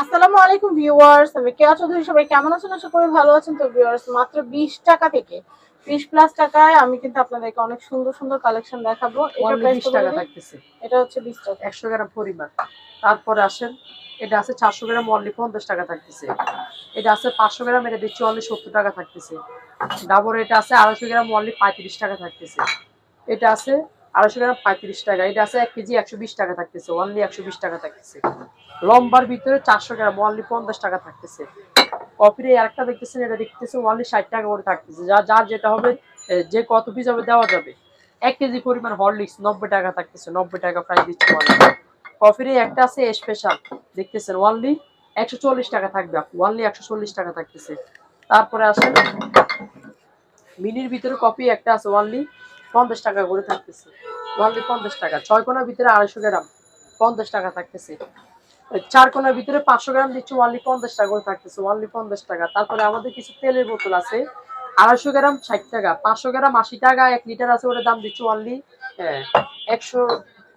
আসসালামু আলাইকুম ভিউয়ার্স আমি কেয়া চৌধুরী সবাই কেমন আছেন? আশা করি ভালো আছেন। তো ভিউয়ার্স মাত্র বিশ টাকা থেকে বিশ প্লাস টাকায় আমি কিন্তু আপনাদেরকে অনেক সুন্দর সুন্দর কালেকশন দেখাবো। এটা বিশ টাকা থাকতেছে। এটা হচ্ছে বিশ টাকা। একশো গ্রাম পরিমাণ। তারপরে আসেন এটা আছে চারশো গ্রাম অনলি পঞ্চাশ টাকা থাকতেছে। এটা আছে পাঁচশো গ্রাম এটা দিচ্ছি অনলি সত্তর টাকা থাকতেছে। ডাবর এটা আছে আড়াইশো গ্রাম অনলি পঁয়ত্রিশ টাকা থাকতেছে। এটা আছে আড়াইশো গ্রাম পঁয়ত্রিশ টাকা। এটা আছে এক কেজি একশো বিশ টাকা থাকতেছে। অনলি একশো বিশ টাকা থাকতেছে। লম্বার ভিতরে চারশো গ্রাম অনলি পঞ্চাশ টাকা থাকতেছে। কফির আরেকটা দেখতেছেন, এটা দেখতেছে অনলি ষাট টাকা করে থাকতেছে। যা যার যেটা হবে যে কত পিস হবে দেওয়া যাবে। এক কেজি পরিমাণ হরলিক্স নব্বই টাকা থাকতেছে। নব্বই টাকা প্রাইস দিচ্ছে অনলি কফির একটা আছে স্পেশাল দেখতেছেন ওয়ানলি একশো চল্লিশ টাকা থাকবে ওয়ানলি একশো চল্লিশ টাকা থাকতেছে। তারপরে আসেন, মিনির ভিতরে কফি একটা আছে ওয়ানলি পঞ্চাশ টাকা করে থাকতেছে। ওয়ানলি পঞ্চাশ টাকা। ছয় কোনার ভিতরে আড়াইশো গ্রাম পঞ্চাশ টাকা থাকতেছে। চার কোনার ভিতরে পাঁচশো গ্রাম দিচ্ছে ওয়ানলি পঞ্চাশ টাকা করে থাকতেছে ওয়ানলি পঞ্চাশ টাকা। তারপরে আমাদের কিছু তেলের বোতল আছে, আড়াইশো গ্রাম ষাট টাকা, পাঁচশো গ্রাম আশি টাকা, এক লিটার আছে, ওটার দাম দিচ্ছে ওয়ানলি একশো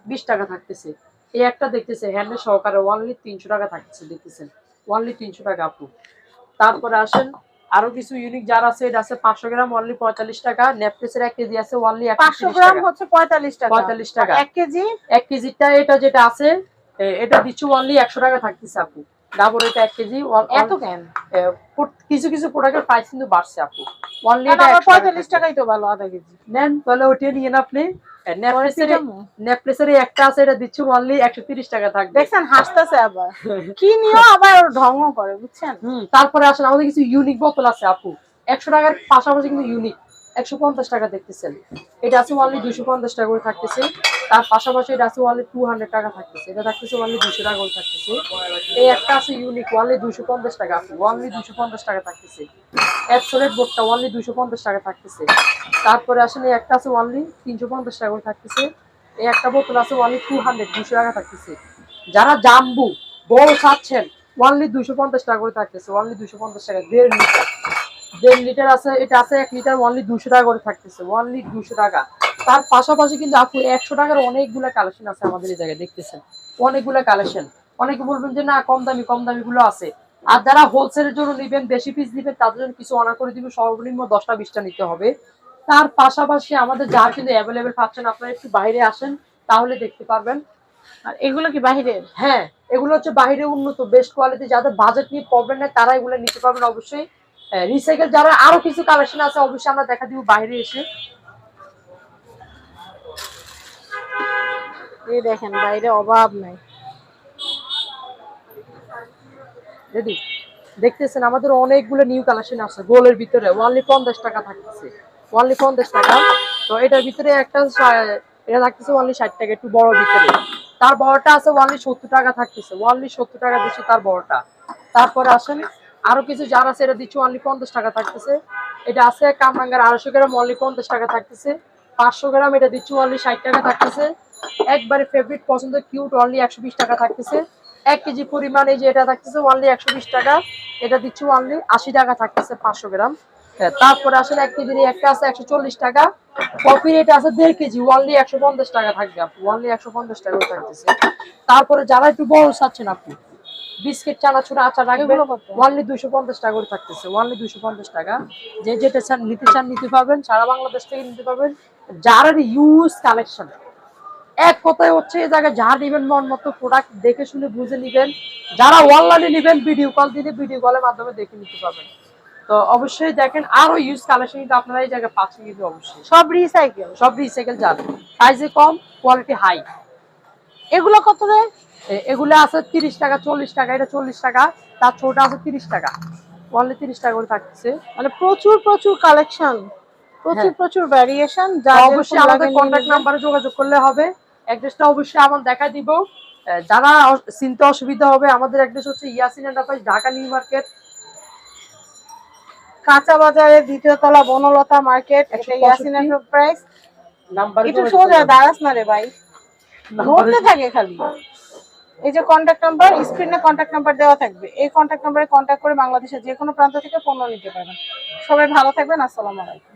বিশ টাকা থাকতেছে। এই একটা দেখতেছে হ্যান্ডেল সহকারে ওয়ানলি তিনশো টাকা থাকতেছে, দেখতেছেন। ওয়ানলি তিনশো টাকা আপু। তারপরে আসেন আরও কিছু ইউনিক যার আছে এটা আছে পাঁচশো গ্রাম ওয়ানলি পঁয়তাল্লিশ টাকা। নেপটেসের এক কেজি আছে ওয়ানলি পাঁচশো গ্রাম হচ্ছে পঁয়তাল্লিশ টাকা। 45 টাকা। এক কেজি? এক কেজিটা এটা যেটা আছে এটা দিচ্ছি ওয়ানলি একশো টাকা থাকতেছে আপু। ডাবর এটা এক কেজি এত কেন? কিছু কিছু প্রোডাক্টের প্রাইস কিন্তু বাড়ছে আপু। পঁয়তাল্লিশ টাকাই তো ভালো আধা কেজি। নেন তাহলে ওটা নিয়ে আপনি। নেপলেসের সিটামো। নেপলেসের এই একটা আছে এটা দিচ্ছি ওয়ানলি একশো তিরিশ টাকা থাকবে। দেখছেন হাসতেছে আবার। কি আবার ঢঙ্গ করে বুঝছেন? তারপরে আসলে আমাদের কিছু ইউনিক বোতল আছে আপু। একশো টাকার পাশাপাশি কিন্তু ইউনিক একশো পঞ্চাশ টাকা দেখতেছেন। এটা আছে অনলি দুইশো পঞ্চাশ টাকা করে থাকতেছে। তার পাশাপাশি এটা আছে ওয়ানলি টু হান্ড্রেড টাকা থাকতেছে। এটা থাকতেছে ওয়ানলি দুশো টাকা করে থাকতেছে। এই একটা আছে ইউনিক ওয়ানলি দুশো পঞ্চাশ টাকা আছে। ওয়ানলি দুশো পঞ্চাশ টাকা থাকতেছে। অ্যাপসোলেট বোর্ডটা ওয়ানলি দুশো পঞ্চাশ টাকা থাকতেছে। তারপরে আসলে একটা আছে ওয়ানলি তিনশো পঞ্চাশ টাকা করে থাকতেছে। এই একটা বোতল আছে ওয়ানলি টু হান্ড্রেড দুশো টাকা থাকতেছে। যারা জাম্বু, বড় চাচ্ছেন ওয়ানলি দুশো পঞ্চাশ টাকা করে থাকতেছে। ওয়ানলি দুশো পঞ্চাশ টাকা, দেড় লিটার দেড় লিটার আছে, এটা আছে এক লিটার ওয়ানলি দুশো টাকা করে থাকতেছে। ওয়ানলি দুশো টাকা। তার পাশাপাশি কিন্তু আপু একশো টাকার অনেকগুলো কালেকশন আছে আমাদের এই জায়গায় দেখতেছেন? অনেকগুলো কালেকশন অনেকে বলবেন যে না কম দামি কম দামি গুলো আছে। আর যারা হোলসেলের জন্য নেবেন বেশি পিস দিবেন তাদের জন্য কিছু অনার করে দিবেন সর্বনিম্ন দশটা বিশটা নিতে হবে। তার পাশাপাশি আমাদের যার কিন্তু অ্যাভেলেবেল পাচ্ছেন আপনারা একটু বাইরে আসেন তাহলে দেখতে পারবেন। আর এগুলো কি বাহিরের? হ্যাঁ এগুলো হচ্ছে বাইরে উন্নত বেস্ট কোয়ালিটি যাদের বাজেট নিয়ে প্রবলেম নেই তারা এগুলো নিতে পারবেন অবশ্যই। রিসাইকেল যারা আরও কিছু কালেকশন আছে অবশ্যই আমরা দেখা দিব বাইরে এসে। এই দেখেন, বাইরে অভাব নাই। রেডি দেখতেছেন, আমাদের অনেকগুলো নিউ কালেকশন আছে গোলের ভিতরে। ওয়ানলি পঞ্চাশ টাকা থাকতেছে। ওয়ানলি পঞ্চাশ টাকা। তো এটার ভিতরে একটা এটা থাকতেছে ওয়ানলি ষাট টাকা, একটু বড় ভিতরে। তার বড়টা আছে ওয়ানলি সত্তর টাকা থাকতেছে। ওয়ানলি সত্তর টাকা দিচ্ছে তার বড়টা। তারপরে আসেন, আরও কিছু যার আছে এটা দিচ্ছে ওয়ানলি পঞ্চাশ টাকা থাকতেছে। এটা আছে কামরাঙ্গার আড়াইশো গ্রাম ওয়ানলি পঞ্চাশ টাকা থাকতেছে। পাঁচশো গ্রাম এটা দিচ্ছে ওয়ানলি ষাট টাকা থাকতেছে। একবারে ফেভারিট পছন্দের কিউট অনলি একশো বিশ টাকা থাকতেছে। এক কেজি পরিমাণ এই যে এটা থাকতেছে ওয়ানলি একশো বিশ টাকা। এটা দিচ্ছি ওয়ানলি আশি টাকা থাকতেছে পাঁচশো গ্রাম। হ্যাঁ, তারপরে আসলে এক কেজির একটা আছে একশো চল্লিশ টাকা। কফির এটা আছে দেড় কেজি ওয়ানলি একশো পঞ্চাশ টাকা থাকবে আপু ওয়ানলি একশো পঞ্চাশ টাকা থাকতেছে। তারপরে যারা একটু বড় চাচ্ছেন আপনি বিস্কিট চানাচুর আচার রাখবেন এগুলো ওয়ানলি দুশো পঞ্চাশ টাকা করে থাকতেছে ওয়ানলি দুশো পঞ্চাশ টাকা। যে যেটা চান নিতে চান নিতে পারবেন সারা বাংলাদেশ থেকে নিতে পারবেন। যারা ইউজ কালেকশন এক কথায় হচ্ছে এই জায়গায় যা নেবেন মন মতো প্রোডাক্ট দেখে শুনে বুঝে নিবেন। যারা অনলাইনে নেবেন ভিডিও কল দিলে ভিডিও কলের মাধ্যমে দেখে নিতে পারবেন। তো অবশ্যই দেখেন আরও ইউজ কালেকশন কিন্তু আপনারা এই জায়গায় পাচ্ছেন কিন্তু অবশ্যই। সব রিসাইকেল সব রিসাইকেল যান প্রাইসে কম কোয়ালিটি হাই এগুলো কত রে এগুলো আছে তিরিশ টাকা চল্লিশ টাকা এটা চল্লিশ টাকা তার ছোট আছে তিরিশ টাকা। অনলি তিরিশ টাকা করে থাকছে মানে প্রচুর প্রচুর কালেকশন প্রচুর হ্যাঁ। প্রচুর ভ্যারিয়েশন যা অবশ্যই আমাদের কন্ট্যাক্ট নাম্বারে যোগাযোগ করলে হবে। অ্যাড্রেসটা অবশ্যই আমার দেখা দিব। যারা চিনতে অসুবিধা হবে আমাদের অ্যাড্রেস হচ্ছে Yasin enterprise Dhaka new market. কাঁচা বাজারের দ্বিতীয় তলা বনলতা মার্কেট এটা 165 ইয়াসিন এন্টারপ্রাইজ নাম্বার একটু সোজা দাঁড়াস না রে ভাই। নড়তে থাকে খালি। এই যে কন্ট্যাক্ট নাম্বার স্ক্রিনে কন্ট্যাক্ট নাম্বার দেওয়া থাকবে। এই কন্ট্যাক্ট নাম্বারে কন্ট্যাক্ট করে বাংলাদেশের যে কোনো প্রান্ত থেকে পণ্য নিতে পারবেন। সবাই ভালো থাকবেন আসসালামু আলাইকুম।